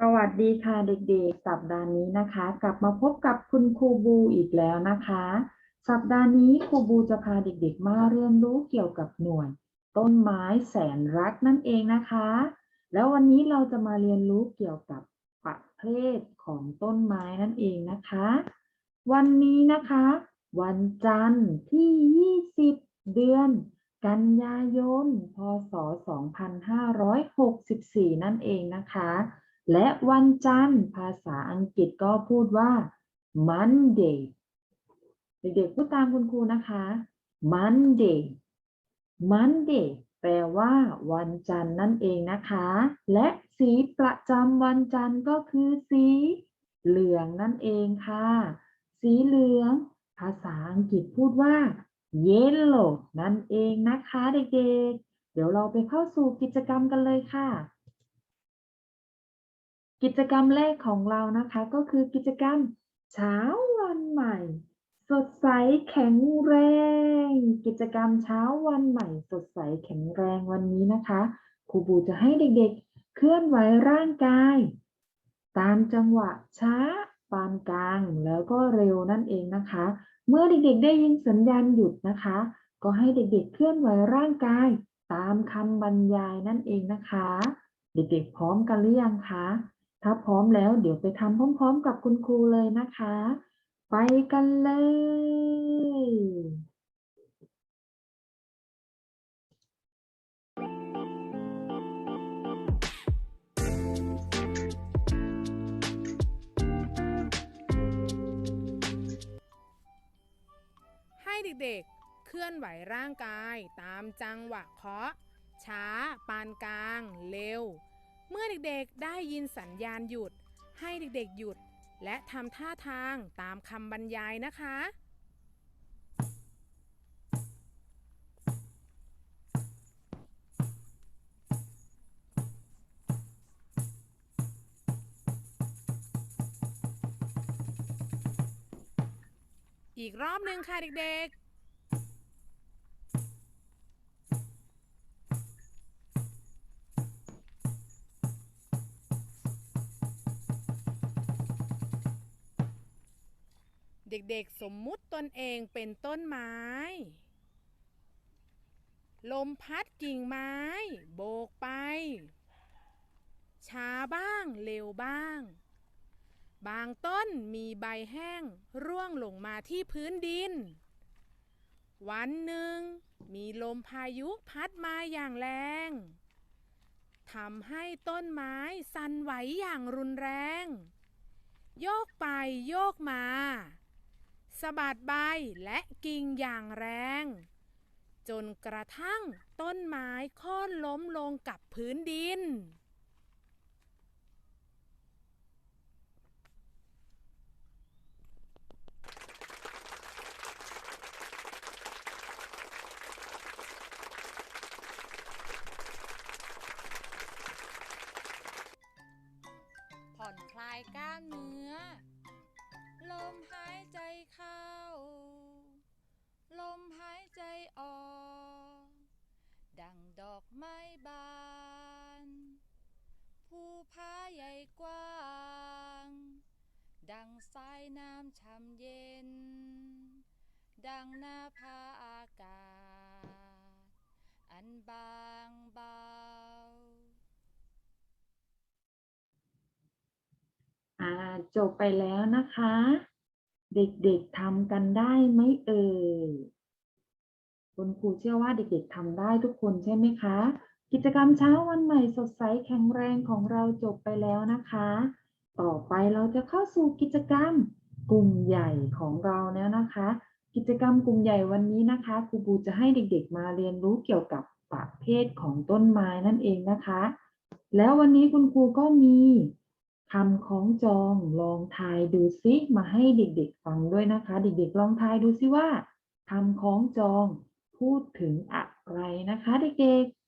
สวัสดีค่ะเด็กๆ สัปดาห์นี้นะคะ กลับมาพบกับคุณครูบูอีกแล้วนะคะ สัปดาห์นี้ครูบูจะพาเด็กๆ มาเรียนรู้เกี่ยวกับหน่วย ต้นไม้แสนรักนั่นเองนะคะ แล้ววันนี้เราจะมาเรียนรู้เกี่ยวกับประเภทของต้นไม้นั่นเองนะคะ วันนี้นะคะ วันจันทร์ที่ 20 เดือน กันยายน พศ 2564 นั่นเองนะคะ และวันจันทร์ภาษาอังกฤษก็พูดว่า Monday เด็กๆพูดตามคุณครูนะคะ Monday Monday แปลว่า วันจันทร์นั่นเองนะคะ และสีประจำวันจันทร์ก็คือสี เหลืองนั่นเองค่ะ สีเหลือง ภาษาอังกฤษพูดว่า yellow นั่นเองนะคะ เด็กๆ เดี๋ยวเราไปเข้าสู่กิจกรรมกันเลยค่ะ กิจกรรมแรกของเรานะคะก็คือกิจกรรมเช้าวันใหม่ สดใสแข็งแรง กิจกรรมเช้าวันใหม่ สดใสแข็งแรงวันนี้นะคะครูบูจะให้เด็กๆ เคลื่อนไหวร่างกาย ตามจังหวะช้าปานกลางแล้วก็เร็วนั่นเองนะคะ เมื่อเด็กๆ ได้ยินสัญญาณหยุดนะคะ ก็ให้เด็กๆ เคลื่อนไหวร่างกาย ตามคำบรรยายนั่นเองนะคะ เด็กๆ พร้อมกันหรือยังคะ ถ้าพร้อมแล้วเดี๋ยวไปทำพร้อมๆ กับคุณครูเลยนะคะ ไปกันเลย ให้เด็กๆ เคลื่อนไหวร่างกายตามจังหวะเคาะ ช้า ปานกลาง เร็ว เมื่อเด็กๆได้ยินสัญญาณหยุด ให้เด็กๆหยุด และทำท่าทางตามคำบรรยายนะคะ อีกรอบหนึ่งค่ะเด็กๆ เด็กๆ สมมุติตนเองเป็นต้นไม้ ลมพัดกิ่งไม้ โบกไป ช้าบ้างเร็วบ้าง บางต้นมีใบแห้งร่วงลงมาที่พื้นดิน วันหนึ่ง มีลมพายุพัดมาอย่างแรงทำให้ต้นไม้สั่นไหวอย่างรุนแรง โยกไปโยกมา สะบัดใบและกิ่งอย่างแรง จนกระทั่งต้นไม้ค่นล้มลงกับพื้นดิน น้ำช่ำเย็น ดังหน้าผาอากาศ อันบางเบาอ่าจบไปแล้วนะคะ เด็กๆทำกันได้ไหมเอ่ยคุณครูเชื่อว่าเด็กๆทำได้ทุกคนใช่ไหมคะ กิจกรรมเช้าวันใหม่สดใสแข็งแรงของเราจบไปแล้วนะคะ ต่อไปเราจะเข้าสู่กิจกรรม กลุ่มใหญ่ของเราแล้วนะคะ กิจกรรมกลุ่มใหญ่วันนี้นะคะครูบูจะให้เด็กๆ มาเรียนรู้เกี่ยวกับประเภทของต้นไม้นั่นเองนะคะ แล้ววันนี้คุณครูก็มีคำคล้องจองลองทายดูซิมาให้เด็กๆฟังด้วยนะคะ เด็กๆลองทายดูซิว่าคำคล้องจองพูดถึงอะไรนะคะเด็กๆ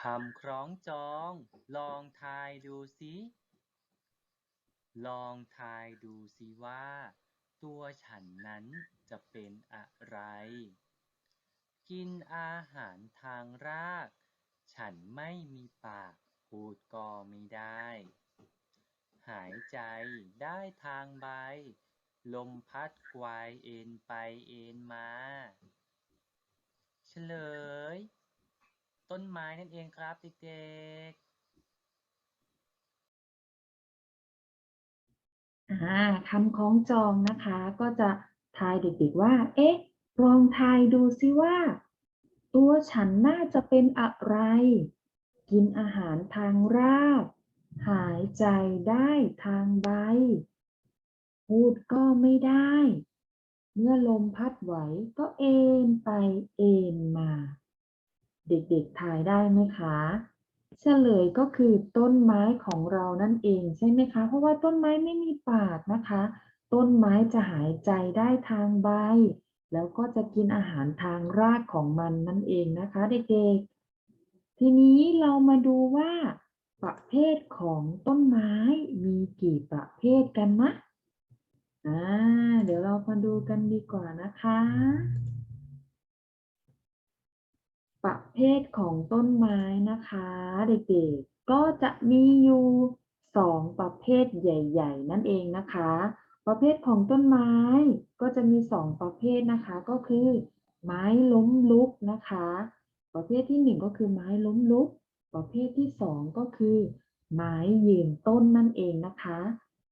คำคล้องจอง ลองทายดูสิ ลองทายดูสิว่าตัวฉันนั้นจะเป็นอะไร กินอาหารทางราก ฉันไม่มีปากพูดก็ไม่ได้ หายใจได้ทางใบ ลมพัดควายเอ็นไปเอ็นมาเฉลย ต้นไม้นั่นเองครับเด็กๆ คำคล้องจองนะคะ ก็จะทายเด็กๆว่า เอ๊ะ ลองทายดูซิว่า ตัวฉันน่าจะเป็นอะไร กินอาหารทางราก หายใจได้ทางใบ พูดก็ไม่ได้ เมื่อลมพัดไหวก็เอ็นไปเอ็นมา เด็กๆทายได้ไหมคะ เฉลยก็คือต้นไม้ของเรานั่นเองใช่ไหมคะ เพราะว่าต้นไม้ไม่มีปากนะคะ ต้นไม้จะหายใจได้ทางใบ แล้วก็จะกินอาหารทางรากของมันนั่นเองนะคะเด็กๆ ทีนี้เรามาดูว่า ประเภทของต้นไม้มีกี่ประเภทกันนะอ่าเดี๋ยวเรามาดูกันดีกว่านะคะ ประเภทของต้นไม้นะคะเด็กๆ ก็จะมีอยู่สองประเภทใหญ่ ๆ นั่นเองนะคะ ประเภทของต้นไม้ก็จะมีสองประเภทนะคะ ก็คือ ไม้ล้มลุกนะคะ ประเภทที่หนึ่งก็คือไม้ล้มลุก ประเภทที่สองก็คือ ไม้ยืนต้นนั่นเองนะคะ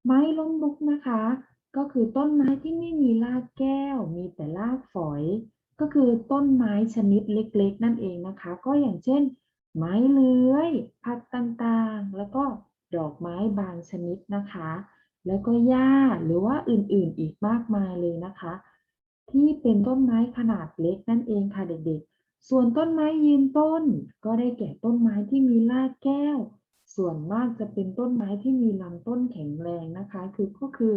ไม้ล้มลุกนะคะ ก็คือต้นไม้ที่ไม่มีรากแก้ว มีแต่รากฝอย ก็คือต้นไม้ชนิดเล็กๆ นั่นเองนะคะ ก็อย่างเช่น ไม้เลื้อยพัดต่างๆ แล้วก็ดอกไม้บางชนิดนะคะ แล้วก็หญ้าหรือว่าอื่นๆ อีกมากมายเลยนะคะ ที่เป็นต้นไม้ขนาดเล็กนั่นเองค่ะเด็กๆ ส่วนต้นไม้ยืนต้น ก็ได้แก่ต้นไม้ที่มีรากแก้ว ส่วนมากจะเป็นต้นไม้ที่มีลำต้นแข็งแรงนะคะ คือก็คือ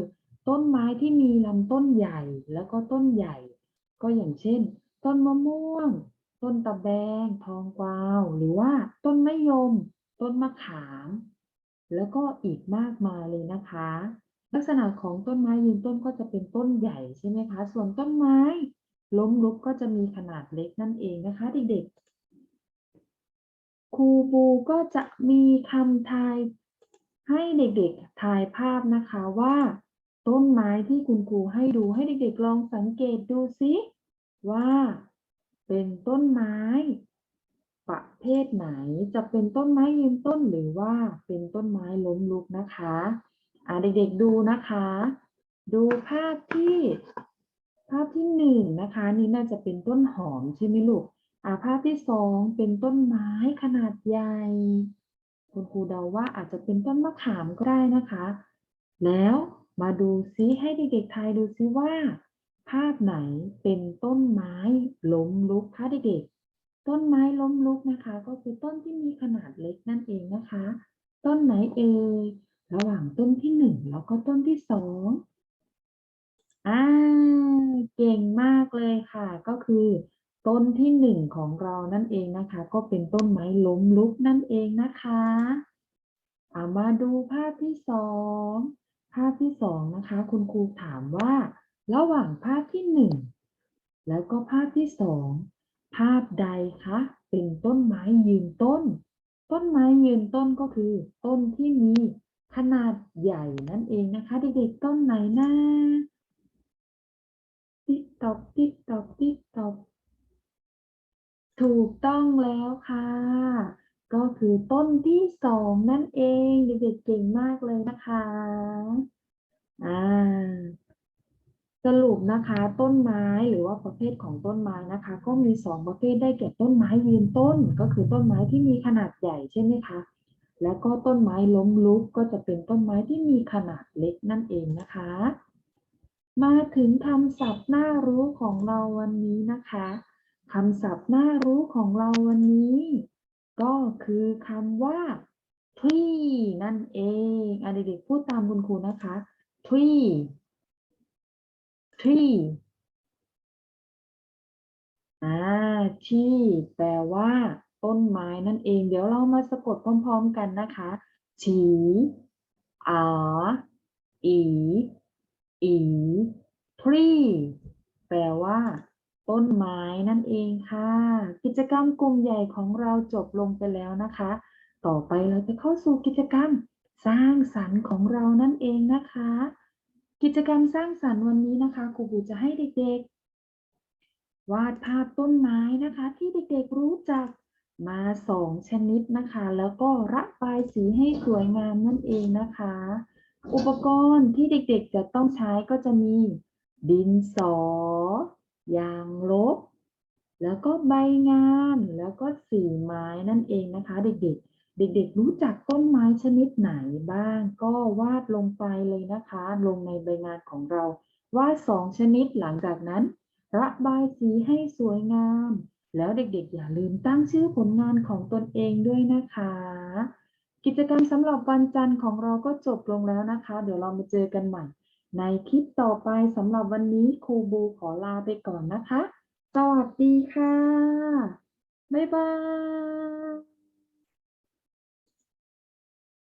ต้นไม้ที่มีลำต้นใหญ่แล้วก็ต้นใหญ่ ก็อย่างเช่น ต้นมะม่วง ต้นตะแบง ทองกวาว หรือว่าต้นมะยม ต้นมะขาม แล้วก็อีกมากมายเลยนะคะ ลักษณะของต้นไม้ยืนต้นก็จะเป็นต้นใหญ่ใช่ไหมคะ ส่วนต้นไม้ ล้มลุกก็จะมีขนาดเล็กนั่นเองนะคะ เด็กๆ ครูบูก็จะมีคำทายให้เด็กๆ ทายภาพนะคะว่า ต้นไม้ที่คุณครูให้ดูให้เด็กๆลองสังเกตดูสิว่า เป็นต้นไม้ ประเภทไหนจะเป็นต้นไม้ยืนต้นหรือว่าเป็นต้นไม้ล้มลุกนะคะอ่าเด็กๆดูนะคะ ดูภาพที่ภาพที่หนึ่งนะคะ นี่น่าจะเป็นต้นหอมใช่ไหมลูกอ่าภาพที่สองเป็นต้นไม้ขนาดใหญ่ คุณครูเดาว่าอาจจะเป็นต้นมะขามก็ได้นะคะ แล้ว มาดูซิให้เด็กๆทายดูซิว่า ภาพไหนเป็นต้นไม้ล้มลุกคะเด็กๆ ต้นไม้ล้มลุกนะคะ ก็คือต้นที่มีขนาดเล็กนั่นเองนะคะ ต้นไหนเอ่ยระหว่างต้นที่หนึ่งแล้วก็ต้นที่สองอ่าเก่งมากเลยค่ะ ก็คือ ต้นที่หนึ่งของเรานั่นเองนะคะ ก็เป็นต้นไม้ล้มลุกนั่นเองนะคะ เอามาดูภาพที่สอง ภาพที่สองนะคะ คุณครูถามว่า ระหว่างภาพที่หนึ่งแล้วก็ภาพที่สองภาพใดคะเป็นต้นไม้ยืนต้น ต้นไม้ยืนต้นก็คือ ต้นที่มีขนาดใหญ่นั่นเองนะคะ เด็กๆต้นไหนนะติ๊กตอกติ๊กตอกติ๊กตอกถูกต้องแล้วค่ะ ก็คือต้นที่สองนั่นเองเด็กๆเก่งมากเลยนะคะอ่าสรุปนะคะต้นไม้หรือว่าประเภทของต้นไม้นะคะ ก็มีสองประเภทได้แก่ต้นไม้ยืนต้น ก็คือต้นไม้ที่มีขนาดใหญ่ใช่ไหมคะแล้วก็ต้นไม้ล้มลุกก็จะเป็นต้นไม้ที่มีขนาดเล็กนั่นเองนะคะ มาถึงคำศัพท์น่ารู้ของเราวันนี้นะคะคำศัพท์น่ารู้ของเราวันนี้ ก็คือคำว่า tree นั่นเองอเด็กๆพูดตามคุณครูนะคะ tree tree อ่าที่แปลว่า ต้นไม้นั่นเอง เดี๋ยวเรามาสะกดพร้อมๆกันนะคะฉีอาอี อี tree แปลว่า ต้นไม้นั่นเองค่ะ กิจกรรมกลุ่มใหญ่ของเราจบลงไปแล้วนะคะ ต่อไปเราจะเข้าสู่กิจกรรมสร้างสรรค์ของเรานั่นเองนะคะ กิจกรรมสร้างสรรค์วันนี้นะคะครูบูจะให้เด็กๆ วาดภาพต้นไม้นะคะ ที่เด็กๆรู้จักมาสองชนิดนะคะ แล้วก็ระบายสีให้สวยงามนั่นเองนะคะ อุปกรณ์ที่เด็กๆจะต้องใช้ก็จะมีดินสอ ยางลบ แล้วก็ใบงานแล้วก็สีไม้นั่นเองนะคะ เด็กๆ เด็กๆ รู้จักต้นไม้ชนิดไหนบ้าง ก็วาดลงไปเลยนะคะ ลงในใบงานของเราวาดสองชนิดหลังจากนั้น ระบายสีให้สวยงาม แล้วเด็กๆ อย่าลืมตั้งชื่อผลงานของตนเองด้วยนะคะ กิจกรรมสำหรับวันจันทร์ของเราก็จบลงแล้วนะคะ เดี๋ยวเรามาเจอกันใหม่ ในคลิปต่อไปสำหรับวันนี้ครูบูขอลาไปก่อนนะคะ สวัสดีค่ะ บ๊ายบาย